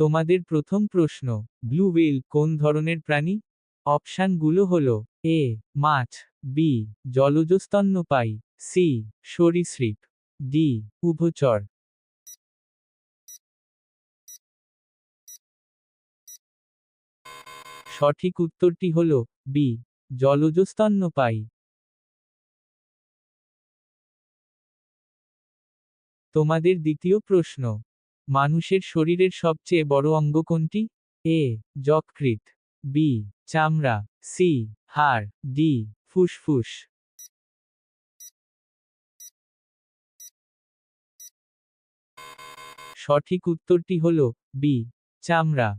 তোমাদের প্রথম প্রশ্ন ব্লু ওয়েল কোন ধরনের প্রাণী? অপশানগুলো হল এ মাছ বি জলজ স্তন্যপায়ী সি সরীসৃপ ডি উভচর। সঠিক উত্তরটি হল বি জলজ স্তন্যপায়ী তোমাদের দ্বিতীয় প্রশ্ন মানুষের শরীরের সবচেয়ে বড় অঙ্গ কোনটি? এ, যকৃৎ। বি, চামড়া। সি, হাড়। ডি, ফুসফুস। সঠিক উত্তরটি হল বি, চামড়া।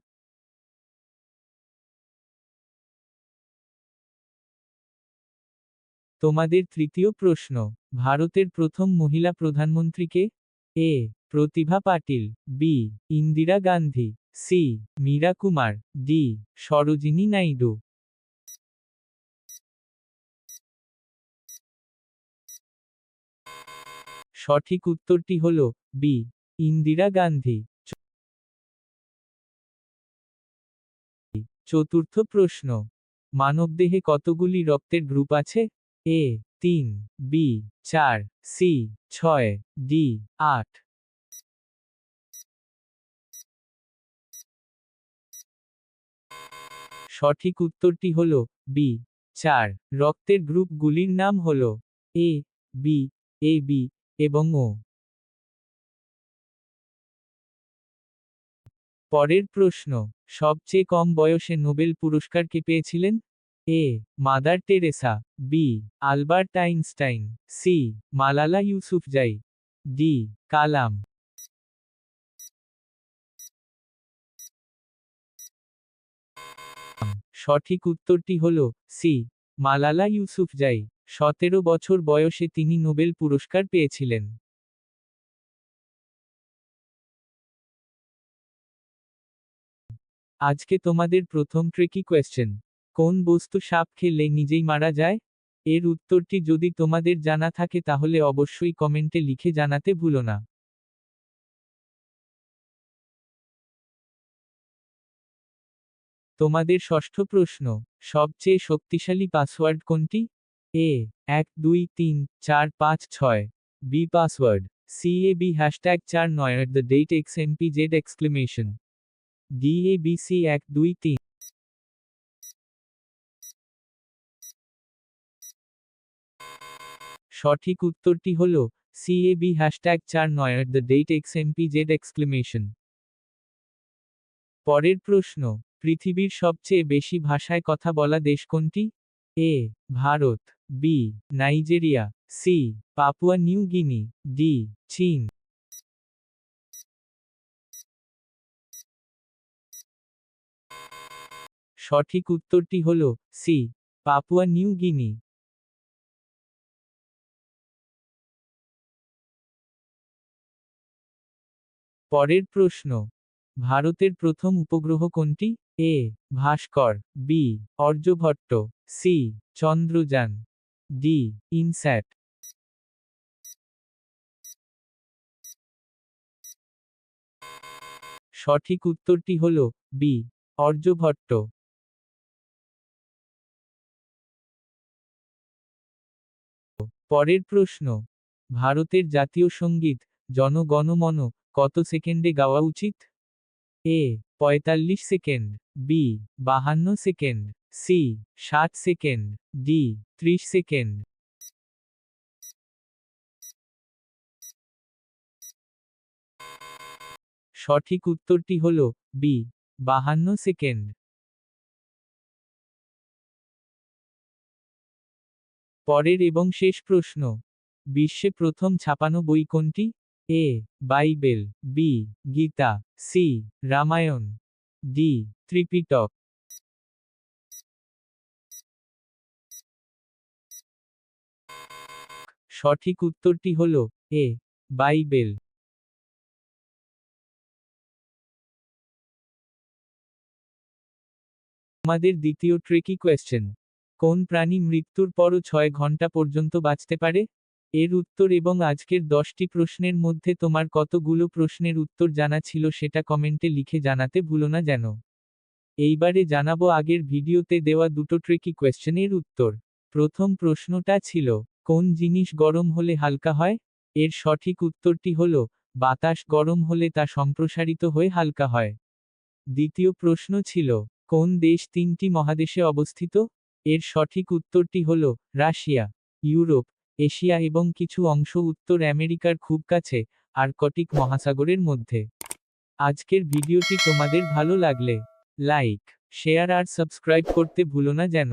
তোমাদের তৃতীয় প্রশ্ন, ভারতের প্রথম মহিলা প্রধানমন্ত্রীকে A. Pratibha Patil, B. Indira Gandhi, C. Meira Kumar, D. Sarojini Naidu. সঠিক উত্তরটি হল বি. ইন্দিরা গান্ধী। চতুর্থ প্রশ্ন, মানবদেহে কতগুলি রক্তের গ্রুপ আছে? এ. তিন, বি, চার, সি, ছয়, ডি, আট। সঠিক উত্তরটি হল বি, চার। রক্তের গ্রুপগুলির নাম হল এ, বি এ, বি এবং ও। পরের প্রশ্ন, সবচেয়ে কম বয়সে নোবেল পুরস্কার কে পেয়েছিলেন? A Mother Teresa B Albert Einstein C Malala Yousafzai D Kalam সঠিক উত্তরটি হল সি মালালা ইউসুফজাই সতেরো বছর বয়সে তিনি নোবেল পুরস্কার পেয়েছিলেন। আজকে তোমাদের প্রথম ট্রেকি কোয়েশ্চেন কোন বস্তু সাপ খেলে নিজেই মারা যায়? এর উত্তরটি যদি তোমাদের জানা থাকে তাহলে অবশ্যই কমেন্টে লিখে জানাতে ভুলো না। তোমাদের ষষ্ঠ প্রশ্ন, সবচেয়ে শক্তিশালী পাসওয়ার্ড কোনটি? এ, এক, দুই, তিন, চার, পাঁচ, ছয়। B, password. C, A, B, hashtag চার, নয় at the rate X MP Z exclamation. D, A, B, C, এক, দুই, তিন। সঠিক উত্তরটি হল সি এ বি হ্যাশট্যাগ চার নয় at the rate X MP Z exclamation পরের প্রশ্ন, পৃথিবীর সবচেয়ে বেশি ভাষায় কথা বলা দেশ কোনটি? A Bharat B Nigeria C Papua New Guinea D চীন। সঠিক উত্তরটি হল সি পাপুয়া নিউ গিনি। পরের প্রশ্ন। ভারতের প্রথম উপগ্রহ কোনটি? A, Bhaskar, B, Aryabhata, C, Chandrayaan, D, INSAT. সঠিক উত্তরটি হল বি, অর্যভট্ট। পরের প্রশ্ন। ভারতের জাতীয় সংগীত জনগণমন কত সেকেন্ডে গাওয়া উচিত? এ, পঁয়তাল্লিশ সেকেন্ড, বি, বাহান্ন সেকেন্ড, সি, ষাট সেকেন্ড, ডি, ত্রিশ সেকেন্ড। সঠিক উত্তরটি হল বি, বাহান্ন সেকেন্ড। পরের এবং শেষ প্রশ্ন, বিশ্বে প্রথম ছাপানো বই কোনটি? A, Bible, B, Gita, C, Ramayana, D, Tripitaka. সঠিক উত্তরটি হল এ, বাইবেল। আমাদের দ্বিতীয় ট্রেকি কোয়েশ্চেন কোন প্রাণী মৃত্যুর পরও ছয় ঘণ্টা পর্যন্ত বাঁচতে পারে? এর উত্তর এবং আজকের দশটি প্রশ্নের মধ্যে তোমার কতগুলো প্রশ্নের উত্তর জানা ছিল সেটা কমেন্টে লিখে জানাতে ভুলো না যেন। এইবারে জানাব আগের ভিডিওতে দেওয়া দুটো ট্রিকি কোয়েশ্চেনের উত্তর। প্রথম প্রশ্নটা ছিল, কোন জিনিস গরম হলে হালকা হয়? এর সঠিক উত্তরটি হল, বাতাস গরম হলে তা সম্প্রসারিত হয়ে হালকা হয়। দ্বিতীয় প্রশ্ন ছিল, কোন দেশ তিনটি মহাদেশে অবস্থিত? এর সঠিক উত্তরটি হল, রাশিয়া, ইউরোপ। এশিয়া এবং কিছু অংশ উত্তর আমেরিকার খুব কাছে, আর্কটিক মহাসাগরের মধ্যে। আজকের ভিডিওটি তোমাদের ভালো লাগলে, লাইক, শেয়ার আর সাবস্ক্রাইব করতে ভুলো না যেন।